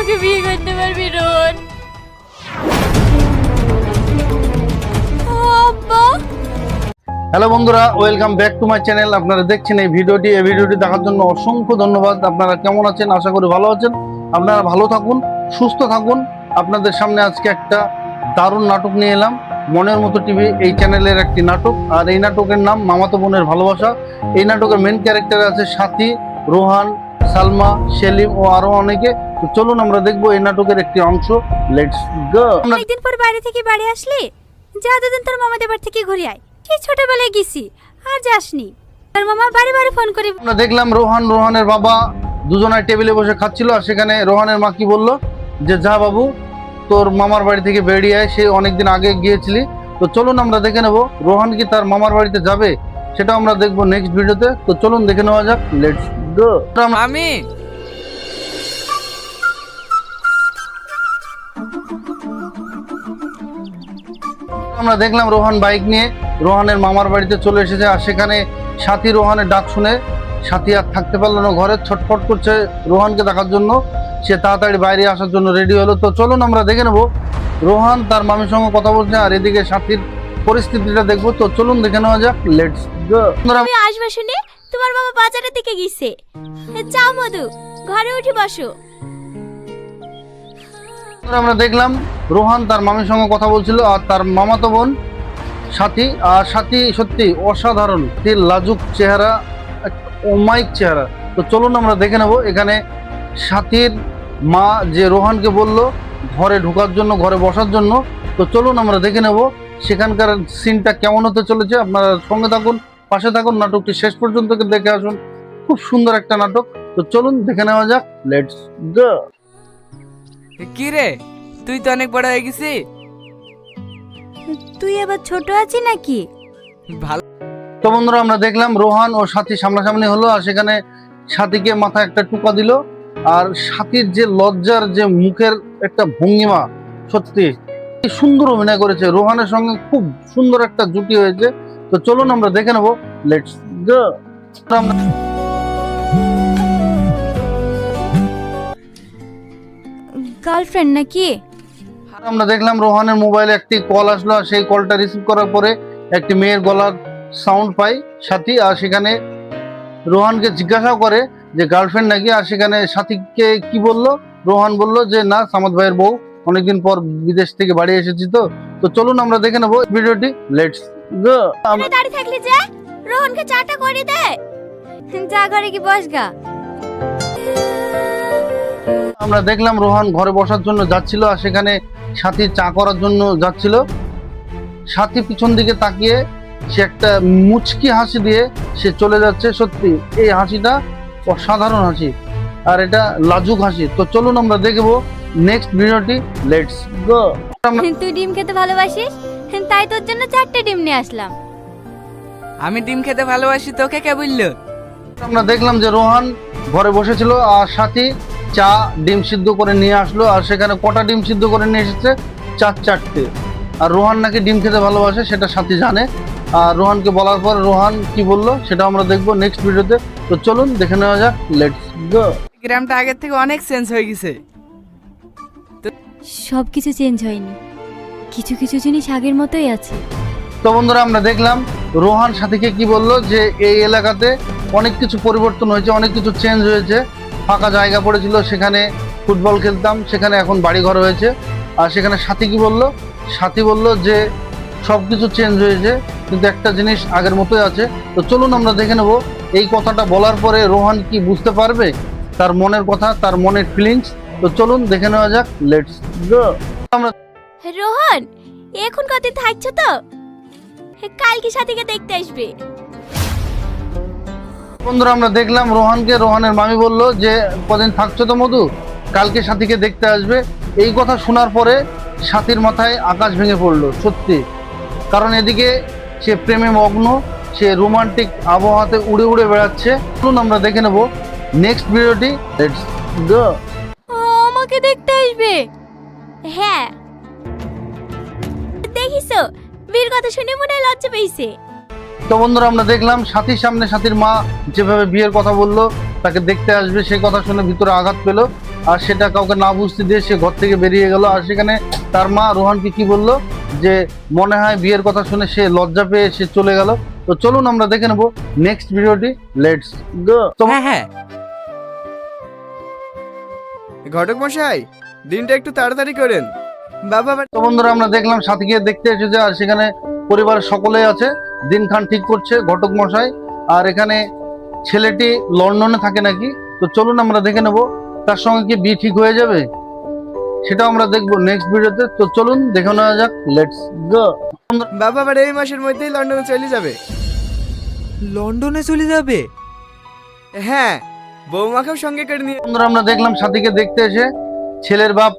আমাকে বিয়ে করতে পারবি, রোহন। হ্যালো বন্ধুরা, welcome back to my channel. আপনারা দেখছেন এই ভিডিওটি। এই ভিডিওটি দেখার জন্য অসংখ্য ধন্যবাদ। আপনারা কেমন আছেন? আশা করি ভালো আছেন। আপনারা ভালো থাকুন, সুস্থ থাকুন। আপনাদের সামনে আজকে একটা দারুণ নাটক নিয়ে এলাম। মনের মতো টিভি, এই চ্যানেলের একটি নাটক। আর এই নাটকের নাম মামাতো বোনের ভালোবাসা। এই নাটকের মেন ক্যারেক্টার আছে সাথী, রোহান, সালমা, সেলিম ও আরও অনেকে। তো চলুন আমরা দেখব এই নাটকের একটি অংশ। লেটস গো একদিন পর বাইরে থেকে বাড়ি আসলি যা দুদিন তোর মামাদের বাড়ি থেকে ঘুরে আয়। সেই ছোটবেলায় গেছি আর যাসনি। তোর মামা বাড়ি বাড়ি ফোন করে আমরা দেখলাম রোহান রোহানের বাবা দুজনায় টেবিলে বসে খাচ্ছিল আর সেখানে রোহানের মা কি বলল? যে যা বাবু তোর মামার বাড়ি থেকে বেরিয়ে আয় সে অনেকদিন আগে গিয়েছিলি। তো চলুন আমরা দেখে নেব রোহান কি তার মামার বাড়িতে যাবে? সেটা আমরা দেখব নেক্সট ভিডিওতে তো। চলুন দেখে নেওয়া যাক লেটস গো আমি আমরা দেখলাম রোহান বাইক নিয়ে, রোহানের মামার বাড়িতে চলে এসেছে আর সেখানে সাথী রোহানের ডাক শুনে সাথী আর থাকতে পারল না, ঘরে ছটফট করছে রোহানকে দেখার জন্য। সে তাড়াতাড়ি বাইরে আসার জন্য রেডি হলো। তো চলুন আমরা দেখে নেব, রোহান তার মামির সঙ্গে কথা বলছে আর এদিকে সাথীর পরিস্থিতিটা দেখব। তো চলুন দেখে নেওয়া যাক লেটস আসবে শুনে তোমার বাবা বাজারের দিকে গেছে। যাও মধু, ঘরে উঠে বসো। আমরা দেখলাম রোহান তার মামির সঙ্গে কথা বলছিল আর তার মামাতো বোন সাথী। আর সাথী সত্যি অসাধারণ তির লাজুক চেহারা, অমায়িক চেহারা। তো চলুন আমরা দেখে নেব এখানে সাথীর মা যে রোহানকে বলল ঘরে ঢোকার জন্য, ঘরে বসার জন্য। তো চলুন আমরা দেখে নেব সেখানকার সিনটা কেমন হতে চলেছে। আপনারা সঙ্গে থাকুন, পাশে থাকুন, নাটকটি শেষ পর্যন্ত দেখে আসুন। খুব সুন্দর একটা নাটক। তো চলুন দেখে নেওয়া যাক লেটস গো কি রে তুই তো অনেক বড় হয়ে গেছি। তুই এবার ছোট আছিস নাকি? ভালো। তো বন্ধুরা আমরা দেখলাম রোহান ও সাথী সামনাসামনি হলো আর সেখানে সাথীকে মাথায় একটা টুকা দিল। আর সাথীর যে লজ্জার যে মুখের একটা ভঙ্গিমা সত্যি কি সুন্দর অভিনয় করেছে। রোহানের সঙ্গে খুব সুন্দর একটা জুটি হয়েছে। তো চলুন আমরা দেখে নেব। লেটস গো গার্লফ্রেন্ড নাকি? আমরা দেখলাম রোহানের মোবাইলে একটি কল আসলো আর সেই কলটা রিসিভ করার পরে একটি মেয়ের গলার সাউন্ড পাই সাথী আর সেখানে রোহানকে জিজ্ঞাসা করে যে গার্লফ্রেন্ড নাকি আর সেখানে সাথীকে কি বলল? রোহান বলল যে না সামাদ ভাইয়ের বউ। অনেকদিন পর বিদেশ থেকে বাড়ি এসেছি তো। তো চলুন আমরা দেখে নেব ভিডিওটি। লেটস গো দাঁড়িয়ে থাকলি যে। রোহনকে চাটা করে দে। যা ঘরে কি বস গা। আমরা দেখলাম রোহান ঘরে বসার জন্য যাচ্ছিল আর সেখানে সাথী চা করার জন্য যাচ্ছিল। সাথী পিছন দিকে তাকিয়ে সে একটা মুচকি হাসি দিয়ে সে চলে যাচ্ছে। সত্যি এই হাসিটা অসাধারণ হাসি আর এটা লাজুক হাসি। তো চলুন আমরা দেখব নেক্সট ভিডিওটি। লেটস গো তুই ডিম খেতে ভালোবাসিস? তাই তোর জন্য চারটে ডিম নিয়ে আসলাম। আমি ডিম খেতে ভালোবাসি তোকে কে বলল? আমরা দেখলাম যে রোহান ঘরে বসেছিল আর সাথী চা ডিম সিদ্ধ করে নিয়ে আসলো আর সেখানে কটা ডিম সিদ্ধ করে নিয়ে এসেছে? চার চারটে। আর রোহান নাকি ডিম খেতে ভালোবাসে সেটা সাথী জানে। আর রোহানকে বলার পর রোহান কি বলল সেটা আমরা দেখব নেক্সট ভিডিওতে তো। চলুন দেখে নেওয়া যাক লেটস গো গ্রামটা আগের থেকে অনেক চেঞ্জ হয়ে গেছে। সব কিছু চেঞ্জ হয়নি। কিছু কিছু জিনিস আগের মতোই আছে। তো বন্ধুরা আমরা দেখলাম রোহান সাথীকে কি বলল যে এই এলাকাতে অনেক কিছু পরিবর্তন হয়েছে অনেক কিছু চেঞ্জ হয়েছে। ফাঁকা জায়গা পড়েছিল, সেখানে ফুটবল খেলতাম, সেখানে এখন বাড়িঘর হয়েছে। আর সেখানে সাথী কি বলল? সাথী বলল যে সব কিছু চেঞ্জ হয়েছে, কিন্তু একটা জিনিস আগের মতোই আছে। তো চলুন আমরা দেখে নেব, এই কথাটা বলার পরে রোহান কি বুঝতে পারবে? তার মনের কথা, তার মনের ফিলিংস তো চলুন দেখে নেওয়া যাক লেটস গো আমরা রোহন এখন কতদিন থাকছো তো? কালকে সাথীকে দেখতে আসবে। বন্ধুরা, আমরা দেখলাম রোহানকে, রোহানের মামি বলল যে, কদিন থাকছো তো মধু? কালকে সাথীকে দেখতে আসবে। এই কথা শোনার পরে সাথীর মাথায় আকাশ ভেঙে পড়ল, সত্যি। কারণ এদিকে সে প্রেমে মগ্ন, সে রোমান্টিক আবহাওয়াতে উড়ে উড়ে বেড়াচ্ছে। চলুন আমরা দেখে নেব নেক্সট ভিডিওটি। লেটস গো আমাকে দেখতে আসবে? হ্যাঁ। দেখিছো, বীর কথা শুনে মনে লজ্জা পেয়েছে। তো বন্ধুরা আমরা দেখলাম সাথীর সামনে সাথীর মা যেভাবে বিয়ের কথা বলল তাকে দেখতে আসবে সেই কথা শুনে ভিতরে আঘাত পেল আর সেটা কাউকে না বুঝতে দিয়ে সে ঘর থেকে বেরিয়ে গেল। আর সেখানে তার মা রোহানকে কি বলল? যে মনে হয় বিয়ের কথা শুনে সে লজ্জা পেয়ে সে চলে গেল। তো চলুন আমরা দেখে নেব নেক্সট ভিডিওটি লেটস গো তো হ্যাঁ হ্যাঁ। ঘটক মশাই দিনটা একটু তাড়াতাড়ি করেন। বাবা। তো বন্ধুরা আমরা দেখলাম সাথীকে দেখতে এসেছে আর সেখানে পরিবারের সকলেই আছে। দিনখান ঠিক করছে ঘটক মশাই। আর এখানে ছেলেটি লন্ডনে থাকে নাকি? তো চলুন আমরা দেখে নেব তার সঙ্গে কি বিয়ে ঠিক হয়ে যাবে? সেটা আমরা দেখব নেক্সট ভিডিওতে। তো চলুন দেখে নেওয়া যাক লেটস গো বাবা আবার এই মাসের মধ্যেই লন্ডনে চলে যাবে। লন্ডনে চলে যাবে? হ্যাঁ বৌমাকেও সঙ্গে করে নিয়ে বন্ধুরা আমরা দেখলাম সাথীকে দেখতে এসে ছেলের বাপ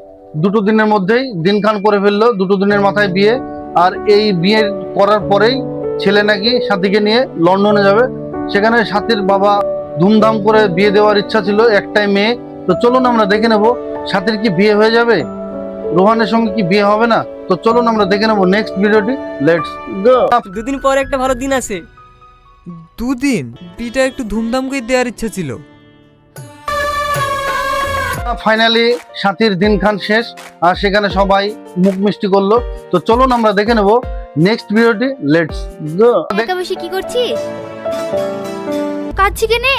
দুটো দিনের মধ্যেই দিনখান করে ফেলল দুটো দিনের মাথায় বিয়ে। আর এই বিয়ে করার পরেই ছেলে নাকি সাথীকে নিয়ে লন্ডনে যাবে। সেখানে সাথীর বাবা ধুমধাম করে বিয়ে দেওয়ার ইচ্ছা ছিল একটাই মেয়ে। তো চলুন আমরা দেখে নেব সাথীর কি বিয়ে হয়ে যাবে? রোহানের সঙ্গে কি বিয়ে হবে না? তো চলুন আমরা দেখে নেব নেক্সট ভিডিওটি লেটস গো দুদিন পর একটা ভালো দিন আছে। দুদিন? বিটা একটু ধুমধাম করে দেওয়ার ইচ্ছা ছিল। ফাইনালি সাথীর দিনখান শেষ আর সেখানে সবাই মুখ মিষ্টি করল। তো চলুন আমরা দেখে নেব নেক্সট ভিডিওটি লেটস গো একা বসে কি করছিস? কাঁদছি কেনে?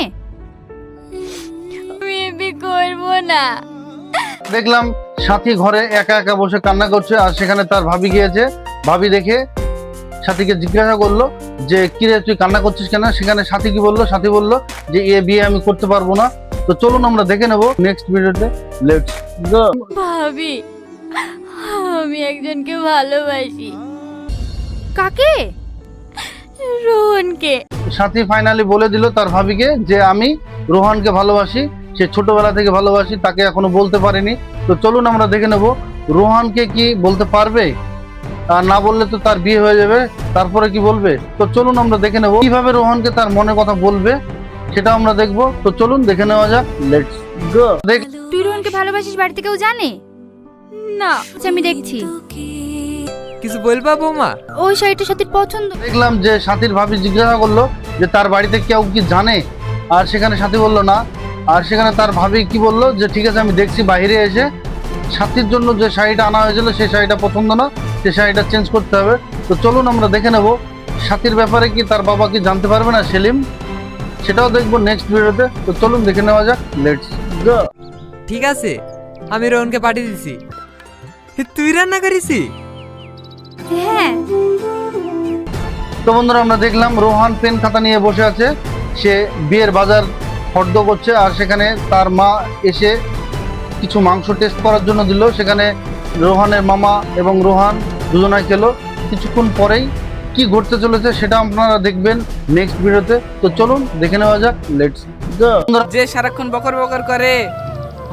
বেবি করব না। দেখলাম সাথী ঘরে একা একা বসে কান্না করছে আর সেখানে তার ভাবি গিয়েছে। ভাবি দেখে সাথীকে জিজ্ঞাসা করল যে কিরে তুই কান্না করছিস কেন? সেখানে সাথী কি বলল? সাথী বলল যে এ বিয়ে আমি করতে পারব না। তো চলুন আমরা দেখে নেব নেক্সট ভিডিওতে লেটস গো ভাবি আমি একজনকে ভালোবাসি। কাকে? রোহনকে। সাথী ফাইনালি বলে দিল তার ভাবিকে যে আমি রোহানকে ভালোবাসি সে ছোটবেলা থেকে ভালোবাসি তাকে এখনও বলতে পারিনি। তো চলুন আমরা দেখে নেব রোহানকে কি বলতে পারবে? আর না বললে তো তার বিয়ে হয়ে যাবে তারপরে কি বলবে? তো চলুন আমরা দেখে নেব কীভাবে রোহানকে তার মনে কথা বলবে সেটা আমরা দেখব। তো চলুন দেখে নেওয়া যাক লেটস গো দেখ তুই রোহনকে ভালোবাসিস বাড়িতে কেউ জানে? না। আচ্ছা, আমি দেখছি। কিছু বলবা বৌমা? ওই শাড়িটা সাথীর পছন্দ। দেখলাম যে সাথীর ভাবি জিজ্ঞাসা করল যে তার বাড়িতে কেউ কি জানে? আর সেখানে সাথী বলল না। আর সেখানে তার ভাবি কি বলল? যে ঠিক আছে আমি দেখছি বাইরে এসে সাথীর জন্য যে শাড়িটা আনা হয়েছিল সেই শাড়িটা পছন্দ না সেই শাড়িটা চেঞ্জ করতে হবে। তো চলুন আমরা দেখে নেব সাথীর ব্যাপারে কি তার বাবা কি জানতে পারবে না সেলিম? সেটাও দেখব নেক্সট ভিডিওতে। তো চলুন দেখে নেওয়া যাক লেটস গো ঠিক আছে আমি রোহনকে পাঠিয়ে দিছি। তুই রান্না করিসি? হ্যাঁ। তো বন্ধুরা আমরা দেখলাম রোহান পেন খাতা নিয়ে বসে আছে। সে বিয়ের বাজার ফর্দ করছে আর সেখানে তার মা এসে কিছু মাংস টেস্ট করার জন্য দিল। সেখানে রোহানের মামা এবং রোহান দুজনাই খেলো। কিছুক্ষণ পরেই কি ঘটতে চলেছে সেটা আপনারা দেখবেন নেক্সট ভিডিওতে তো চলুন দেখে নেওয়া যাক। লেটস যে সারাক্ষণ বকর বকর করে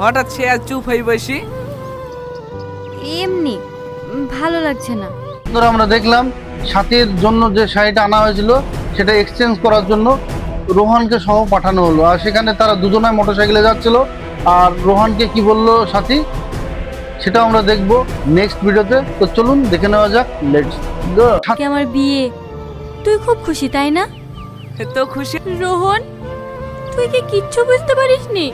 হঠাৎ সে আর চুপ হয়ে বসি। এমনি ভালো লাগছে না। বন্ধুরা আমরা দেখলাম সাথীর জন্য যে শাড়িটা আনা হয়েছিল সেটা এক্সচেঞ্জ করার জন্য রোহানকে সহ পাঠানো হলো। আর সেখানে তারা দুজনায় মোটরসাইকেলে যাচ্ছিল। আর রোহানকে কি বলল সাথী? সেটা আমরা দেখব নেক্সট ভিডিওতে। তো চলুন দেখে নেওয়া যাক লেটস গো আমার বিয়ে। তুই খুব খুশি তাই না? তো খুশি। রোহন তুই কি কিচ্ছু বুঝতে পারিসনি?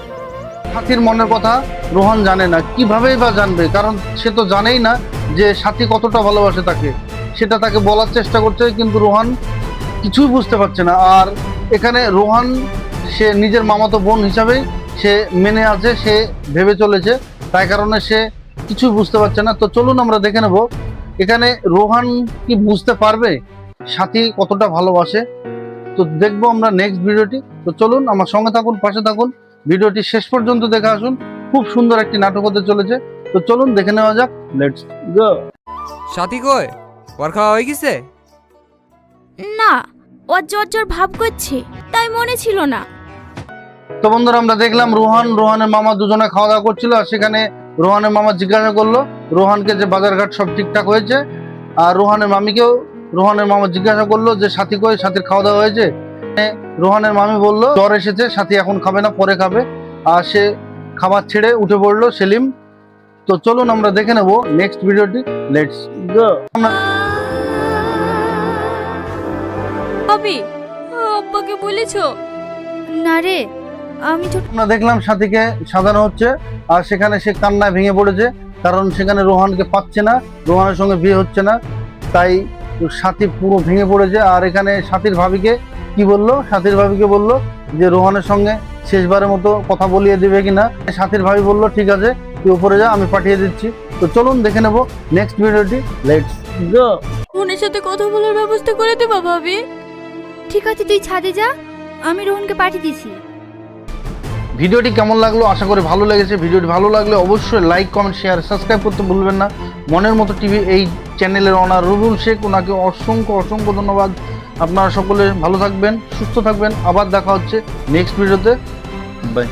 সাথীর মনের কথা রোহান জানে না। কিভাবেই বা জানবে? কারণ সে তো জানেই না যে সাথী কতটা ভালোবাসে তাকে, সেটা তাকে বলার চেষ্টা করছে কিন্তু রোহান কিছুই বুঝতে পারছে না। আর এখানে রোহান, সে নিজের মামাতো বোন হিসাবেই সে মেনে আছে, সে ভেবে চলেছে, তাই কারণে সে কিছুই বুঝতে পারছে না। তো চলুন আমরা দেখে নেব, এখানে রোহান কি বুঝতে পারবে, সাথী কতটা ভালোবাসে। তো দেখব আমরা নেক্সট ভিডিওটি তো চলুন, আমার সঙ্গে থাকুন, পাশে থাকুন। ভিডিওটি শেষ পর্যন্ত দেখে আসুন। খুব সুন্দর একটি নাটক হতে চলেছে। তো চলুন দেখে নেওয়া যাক লেটস গো সাথী কই? ওর খাওয়া হয়ে গেছে? না অজ্জর অজ্জর ভাব করছে তাই মনে ছিল না। তো বন্ধুরা আমরা দেখলাম রোহান রোহানের মামা দুজনে খাওয়া দাওয়া করছিল আর সেখানে রোহানের মামা জিজ্ঞাসা করল রোহানকে যে বাজারঘাট সব ঠিকঠাক হয়েছে? আর রোহানের মামিকেও রোহানের মামা জিজ্ঞাসা করল যে সাথী কই? সাথীর খাওয়া দাওয়া হয়েছে? রোহানের মামি বলল জ্বর এসেছে সাথী এখন খাবে না পরে খাবে। আর সে খাবার ছেড়ে উঠে পড়ল সেলিম। তো চলুন আমরা দেখে নেব নেক্সট ভিডিওটি লেটস গো ভাবি আব্বাকে বলেছ? না রে আমি ছোট আমরা দেখলাম সাথীকে সাজানো হচ্ছে আর সেখানে সে কান্নায় ভেঙে পড়েছে কারণ সেখানে রোহানকে পাচ্ছে না রোহানের সঙ্গে বিয়ে হচ্ছে না তাই সাথী পুরো ভেঙে পড়েছে আর এখানে সাথীর ভাবিকে কি বলল? সাথীর ভাবিকে বলল যে রোহানের সঙ্গে শেষবারের মতো কথা বলিয়ে দিবে কিনা? সাথীর ভাবি বলল ঠিক আছে তুই উপরে যা আমি পাঠিয়ে দিচ্ছি। তো চলুন দেখে নেব। নেক্সট ভিডিওটি লেটস গো রোহনের সাথে কথা বলার ব্যবস্থা করে দেবো ভাবি। ঠিক আছে তুই ছাদে যা। আমি রোহনকে পাঠিয়ে দিছি। ভিডিওটি কেমন লাগল? আশা করি ভালো লেগেছে। ভিডিওটি ভালো লাগলে অবশ্যই লাইক কমেন্ট শেয়ার সাবস্ক্রাইব করতে ভুলবেন না। মনের মতো টিভি এই চ্যানেলের অনার রুবুল শেখ ওনাকে অসংখ্য অসংখ্য ধন্যবাদ। আপনারা সকলে ভালো থাকবেন সুস্থ থাকবেন। আবার দেখা হচ্ছে নেক্সট ভিডিওতে বাই